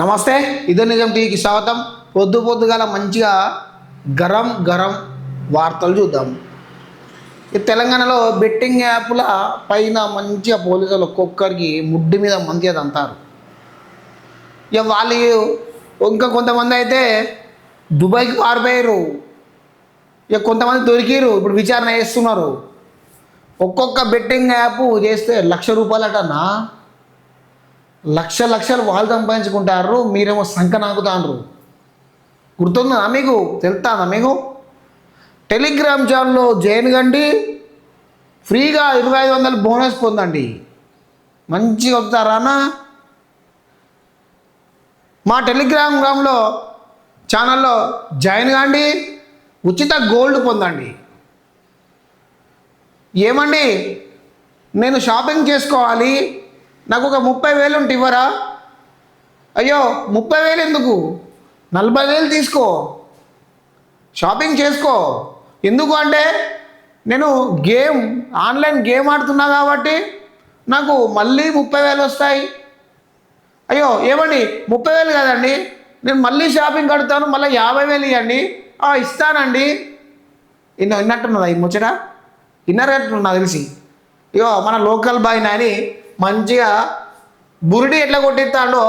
నమస్తే ఇదో నిజం టీవీకి స్వాగతం. పొద్దు పొద్దుగాల మంచిగా గరం గరం వార్తలు చూద్దాం. ఈ తెలంగాణలో బెట్టింగ్ యాప్ల పైన మంచిగా పోలీసులు ఒక్కొక్కరికి ముడ్డి మీద మంచిగా అంటారు. ఇక వాళ్ళు ఇంకా కొంతమంది అయితే దుబాయ్కి పారిపోయారు. ఇక కొంతమంది దొరికిరు ఇప్పుడు విచారణ చేస్తున్నారు. ఒక్కొక్క బెట్టింగ్ యాప్ చేస్తే లక్ష రూపాయలటన్నా లక్ష లక్షలు వాళ్ళు సంపాదించుకుంటారు మీరేమో సంఖ నాకుతాండ్రు. గుర్తుందా మీకు? తెలుస్తానా మీకు? టెలిగ్రామ్ ఛానల్లో జాయిన్ కండి ఫ్రీగా ఇరవై ఐదు వందలు బోనస్ పొందండి. మంచిగా వస్తారానా మా టెలిగ్రామ్ గ్రామ్లో ఛానల్లో జాయిన్ కాండి ఉచిత గోల్డ్ పొందండి. ఏమండి? నేను షాపింగ్ చేసుకోవాలి నాకు ఒక ముప్పై వేలు ఉంటే ఇవ్వరా? అయ్యో ముప్పై వేలు ఎందుకు? నలభై వేలు తీసుకో. షాపింగ్ చేసుకో. ఎందుకు అంటే నేను గేమ్ ఆన్లైన్ గేమ్ ఆడుతున్నా కాబట్టి నాకు మళ్ళీ ముప్పై వేలు వస్తాయి. అయ్యో ఏమండి? ముప్పై వేలు కదండి. నేను మళ్ళీ షాపింగ్ కడతాను మళ్ళీ యాభై వేలు ఇవ్వండి ఇస్తానండి. ఇన్న విన్నట్టున్నదా ఈ ముచ్చట? విన్నరట్టు నాకు తెలిసి? ఇగో మన లోకల్ బాయ్ నాని మంచిగా బురిడి ఎట్లా కొట్టిస్తాడో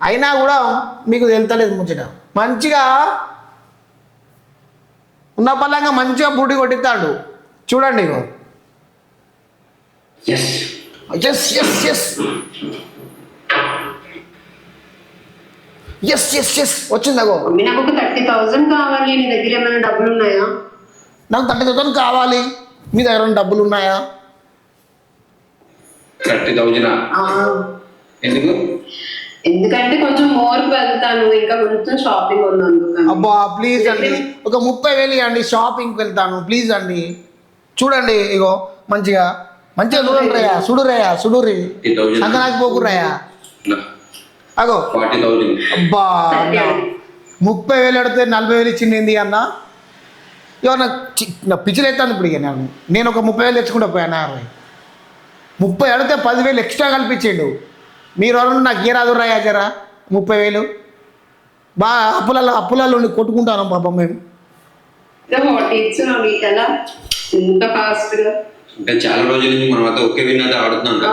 అయినా కూడా మీకు తెలుతలేదు ముచ్చట. మంచిగా ఉన్న పల్లంగా మంచిగా బుడి కొట్టిస్తాడు. చూడండి S S S S S S S వచ్చిందగో నాకు థర్టీ థౌసండ్ కావాలి నీ దగ్గర ఏమైనా డబ్బులు ఉన్నాయా? నాకు థర్టీ థౌసండ్ కావాలి. మీ దగ్గర ఉన్న డబ్బులు ఉన్నాయా? థర్టీ థౌజండ్ ఎందుకు? ఎందుకంటే కొంచెం మోర్కి వెళ్తాను ఇంకా కొంచెం షాపింగ్ ఉంది అబ్బా ప్లీజ్ అండి. ఒక ముప్పై వేలు ఇవ్వండి షాపింగ్కి వెళ్తాను ప్లీజ్ అండి. చూడండి ఇగో మంచిగా. మంచిగా చూడండి రయ్యా సుడురయ్యా సుడురి థర్టీ థౌజండ్ సంకనాకి పోకురయ్యా అగో. అబ్బా అన్న. ముప్పై వేలు అడితే నలభై వేలు ఇచ్చింది అన్న? ఇవో నాకు చి- నా పిచ్చిలు ఎత్తాను ఇప్పుడు ఇక నేను. నేను ఒక ముప్పై వేలు తెచ్చుకుంటా పోయాను అరవై ముప్పై అడితే పదివేలు ఎక్స్ట్రా కల్పించిండు. మీరు ఎవరన్నా నాకు ఏ రాదు రాయా జరా ముప్పై వేలు? బాగా అప్పులలో అప్పులలో ఉండి కొట్టుకుంటాను పాపం మేము. అంటే చాలా రోజుల నుంచి మనం అయితే ఒకే ఆడుతున్నాం కదా.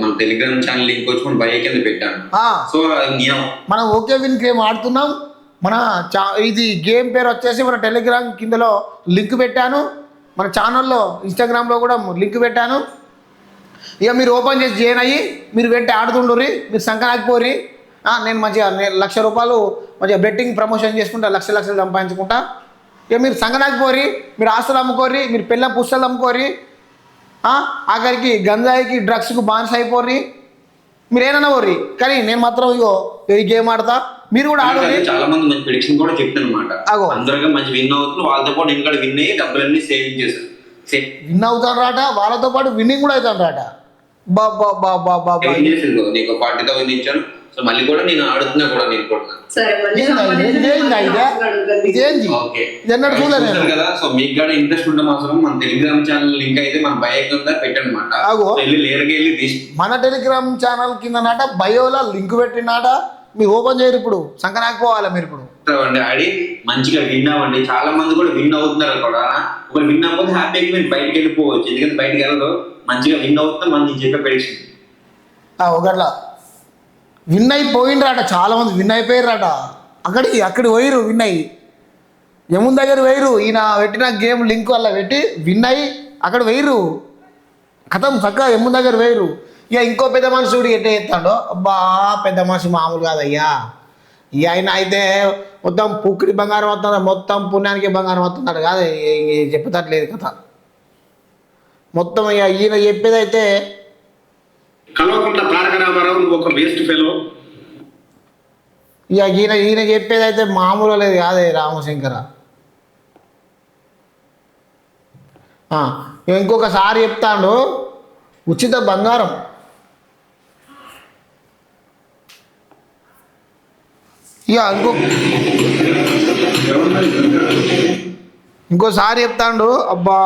మన టెలిగ్రామ్ ఛానల్ లింక్ వచ్చి కింద పెట్టాను. ఆ, సో మనం ఓకే విన్ గేమ్ ఆడుతున్నాం? మన చా ఇది గేమ్ పేరు వచ్చేసి మన టెలిగ్రామ్ కిందలో లింక్ పెట్టాను. మన ఛానల్లో ఇన్స్టాగ్రామ్లో కూడా లింక్ పెట్టాను. ఇక మీరు ఓపెన్ చేసి జాయిన్ అయ్యి మీరు పెట్టి ఆడుతుండ్రి మీరు సంక్రాంతిపోరి నేను మంచిగా నేను లక్ష రూపాయలు మంచిగా బెట్టింగ్ ప్రమోషన్ చేసుకుంటా లక్ష లక్షలు సంపాదించుకుంటా. ఇక మీరు సంక్రాంతిపోరి మీరు ఆస్తులు అమ్ముకోరి మీరు పిల్ల పుస్తలు అమ్ముకోరి ఆఖరికి గంజాయికి డ్రగ్స్కి బానిస అయిపోర్రి. మీరు ఏమన్నా పోర్రి కానీ నేను మాత్రం ఇగో ఈ గేమ్ ఆడతా. మీరు కూడా ఆడండి చాలా మంది మంచి ప్రిడిక్షన్ కూడా చెప్తాను అనమాట అగో. అందరిగా మంచి విన్ అవుతున్నారు వాళ్ళతో పాటు నేను కూడా విన్ అయ్యి డబ్బులన్నీ సేవింగ్ చేశాను సే- విన్ అవుతాను రాట వాళ్ళతో పాటు విన్నింగ్ కూడా అవుతాను రాట బా బా బా బా బా బా. సేవింగ్ చేసింది కదా, నీకు ఫార్టీ థౌసండ్ ఇచ్చాను సో మళ్ళీ కూడా నేను ఆడుతున్నా నేను కదా. సో మీకు కూడా ఇంట్రెస్ట్ ఉంటే మాత్రం మన టెలిగ్రామ్ ఛానల్ లింక్ అయితే మన పెట్టనమాట. తీసి. మన టెలిగ్రామ్ ఛానల్ కింద నాట బయోలో లింక్ పెట్టినాట మీరు ఓపెన్ చేయరు ఇప్పుడు. సంక్రాంతి పోవాలి మీరు ఇప్పుడు? అండి ఆడి మంచిగా విన్ అవ్వండి చాలా మంది కూడా విన్ అవుతున్నారు కూడా. ఒకరు విన్ అవ్వకపోతే హ్యాపీగా మీరు బయటకు వెళ్ళిపోవచ్చు. ఎందుకంటే బయటకు వెళ్ళరు. మంచిగా విన్ అవుతున్నా మన నేను చెప్పే ప్రెడిక్షన్ ఆ, ఒకట్లా విన్ అయిపోయిండ్రాట. చాలా మంది విన్ అయిపోయారట అక్కడికి అక్కడి పోయిరు విన్ అయ్యి. యమున్ దగ్గర వేయరు ఈయన పెట్టిన గేమ్ లింక్ వల్ల పెట్టి విన్ అయ్యి అక్కడ వేయరు కథం చక్కగా యమున్ దగ్గర వేయరు ఇక ఇంకో పెద్ద మనిషి చూడు ఎట్ట చేస్తాడో. అబ్బా పెద్ద మనిషి మామూలు కాదయ్యా. ఇక ఆయన అయితే మొత్తం పుక్కిడి బంగారం వస్తుంది మొత్తం పుణ్యానికి బంగారం వస్తున్నాడు కాదు చెప్పుతట్లేదు కథ. మొత్తం ఇక ఈయన చెప్పేదైతే కల్వకుంట్ల తారక రామారావు నువ్వు ఒక వేస్ట్ ఫెలో. ఇక ఈయన ఈయన చెప్పేది అయితే మామూలు లేదు కాదే రామశంకర. ఇంకొకసారి చెప్తాడు ఉచిత బంగారం. ఇక ఇంకో ఇంకోసారి చెప్తాడు అబ్బా.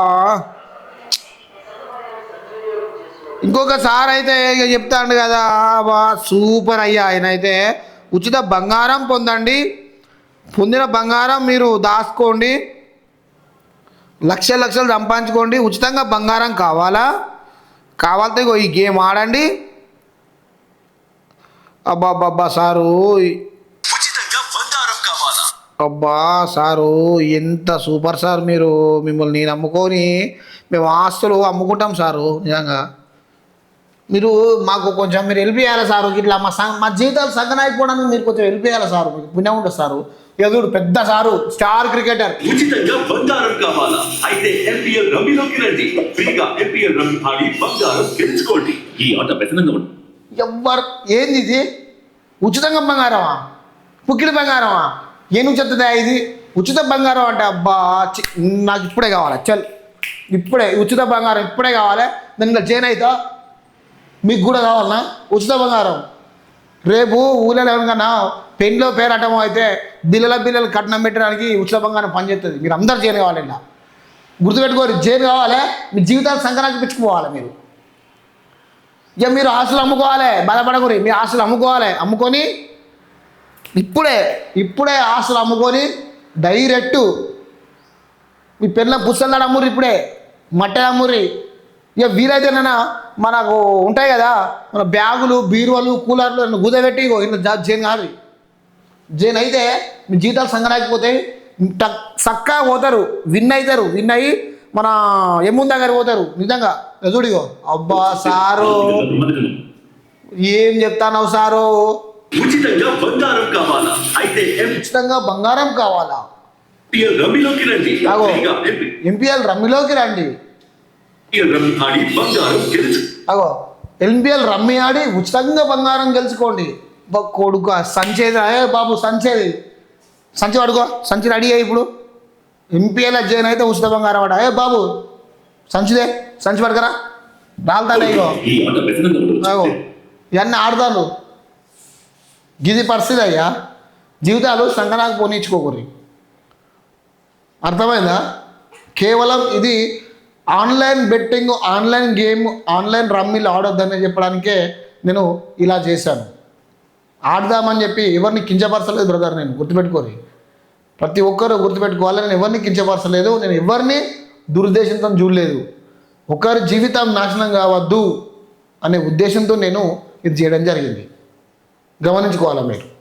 ఇంకొక సార్ అయితే ఇక చెప్తాడు కదా అబ్బా సూపర్ అయ్యా ఆయన అయితే ఉచిత బంగారం పొందండి. పొందిన బంగారం మీరు దాచుకోండి. లక్ష లక్షలు సంపాదించుకోండి. ఉచితంగా బంగారం కావాలా? కావాలితే ఈ గేమ్ ఆడండి. అబ్బా అబ్బా సారు అబ్బా సారు ఎంత సూపర్ సార్ మీరు. మిమ్మల్ని నేను అమ్ముకొని మేము ఆస్తులు అమ్ముకుంటాం సారు నిజంగా. మీరు మాకు కొంచెం మీరు హెల్ప్ చేయాలి సారు? ఇట్లా మా సం మా జీవితాలు సగం అయిపోవడానికి మీరు కొంచెం హెల్ప్ చేయాలి సారు? మీకు పుణ్యం ఉంటుంది సారు. చూడు పెద్ద సారు స్టార్ క్రికెటర్. ఉచితంగా బంగారం కావాలా? అయితే ఎంపీఎల్ రమ్మీలోకి రండి ఫ్రీగా ఎంపీఎల్ రమ్మీ ఆడి బంగారం గెలుచుకోండి. ఈ ఆట ఎవ్వరు ఏంది ఇది? ఉచితంగా బంగారమా? పుక్కిడి బంగారమా? ఏనుగు చెప్తుందా ఇది? ఉచిత బంగారం అంటే అబ్బా నాకు ఇప్పుడే కావాలి చల్. ఇప్పుడే ఉచిత బంగారం ఇప్పుడే కావాలి? దానిలో జైన్ అవుతా మీకు కూడా కావాలనా? ఉచిత బంగారం. రేపు ఊళ్ళో ఎవరికన్నా పెళ్ళిలో పేరటం అయితే బిల్లల బిల్లలు కట్నం పెట్టడానికి ఉచిత బంగారం పనిచేస్తుంది మీరు అందరు జైన్ కావాలి ఇలా. గుర్తుపెట్టుకోరు జైన్ కావాలి? మీ జీవితాలు సంక్రాంతి పిచ్చుకుపోవాలి మీరు. ఇక మీరు ఆస్తులు అమ్ముకోవాలి బాధపడకూరి మీ ఆస్తులు అమ్ముకోవాలి అమ్ముకొని ఇప్పుడే ఇప్పుడే ఆశలు అమ్ముకొని డైరెక్ట్ మీ పెళ్ళ పుస్తకాలు అమ్ముర్రి ఇప్పుడే మట్టె అమ్ముర్రి ఇక వీలైతేనైనా మనకు ఉంటాయి కదా మన బ్యాగులు బీరువాలు కూలర్లు గుదబెట్టి ఇగో జైన్ కాదు జైన్ అయితే మీ జీతాలు సంగరాకపోతాయి టక్ చక్కగా పోతారు విన్ అవుతారు విన్ అయ్యి మన ఎమ్మున్ దగ్గర పోతారు నిజంగా ఎదుడిగో అబ్బా సారు ఏం చెప్తానవు సారు ఉచితంగా బంగారం కావాలా? అయితే ఉచితంగా బంగారం కావాలా? ఎంపీఎల్ రమ్మీలోకి రండి. ఎంపీఎల్ రమ్మిలోకి రండి. ఎంపీఎల్ రమ్మీ ఆడి బంగారం గెలుచు. అగో ఎన్పిఎల్ రమ్మి ఆడి ఉచితంగా బంగారం గెలుచుకోండి. కొడుకు సంచేది ఏ బాబు సంచేది. సంచి పడుకో సంచి రెడీ అయ్యి ఇప్పుడు. ఎంపీఎల్ జైన్ అయితే ఉచిత బంగారం ఆడ. ఏ బాబు సంచిదే సంచి పడకరా రాలుతానే ఇగో. ఇవన్నీ ఆడతాను గిది పరిస్థితి అయ్యా జీవితాలు సంకనాకు పోనిచ్చుకోకూరి అర్థమైందా? కేవలం ఇది online betting online game online రమ్మీలు ఆడొద్దని చెప్పడానికే నేను ఇలా చేశాను. ఆడదామని చెప్పి ఎవరిని కించపరచలేదు బ్రదర్ నేను గుర్తుపెట్టుకోరి. ప్రతి ఒక్కరు గుర్తుపెట్టుకోవాలి నేను ఎవరిని కించపరచలేదు నేను ఎవరిని దురుద్దేశంతో చూడలేదు. ఒకరి జీవితం నాశనం కావద్దు అనే ఉద్దేశంతో నేను ఇది చేయడం జరిగింది. గమనించుకోవాలి మీరు?